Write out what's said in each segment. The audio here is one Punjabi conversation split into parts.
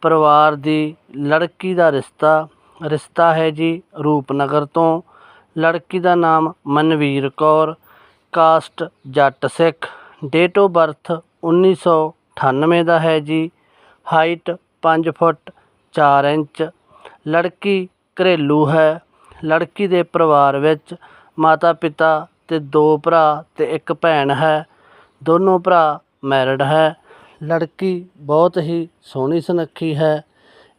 ਪਰਿਵਾਰ ਦੀ ਲੜਕੀ ਦਾ ਰਿਸ਼ਤਾ ਰਿਸ਼ਤਾ ਹੈ ਜੀ ਰੂਪਨਗਰ ਤੋਂ। ਲੜਕੀ ਦਾ ਨਾਮ Manvir Kaur, caste Jatt Sikh. Date of birth 1998 ਦਾ ਹੈ ਜੀ। Height 5 foot 4 inch. ਲੜਕੀ ਘਰੇਲੂ ਹੈ। ਲੜਕੀ ਦੇ ਪਰਿਵਾਰ ਵਿੱਚ ਮਾਤਾ ਪਿਤਾ ਤੇ ਦੋ ਭਰਾ ਤੇ ਇੱਕ ਭੈਣ ਹੈ। ਦੋਨੋਂ ਭਰਾ ਮੈਰਿਡ ਹੈ। ਲੜਕੀ ਬਹੁਤ ਹੀ ਸੋਹਣੀ ਸੁਨੱਖੀ ਹੈ।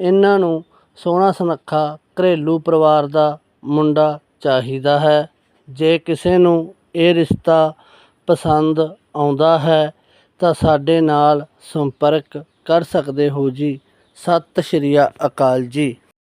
ਇਹਨਾਂ ਨੂੰ ਸੋਹਣਾ ਸੁਨੱਖਾ ਘਰੇਲੂ ਪਰਿਵਾਰ ਦਾ ਮੁੰਡਾ ਚਾਹੀਦਾ ਹੈ। ਜੇ ਕਿਸੇ ਨੂੰ ਇਹ ਰਿਸ਼ਤਾ ਪਸੰਦ ਆਉਂਦਾ ਹੈ, ਤਾਂ ਸਾਡੇ ਨਾਲ ਸੰਪਰਕ ਕਰ ਸਕਦੇ ਹੋ ਜੀ। ਸਤਿ ਸ਼੍ਰੀ ਅਕਾਲ ਜੀ।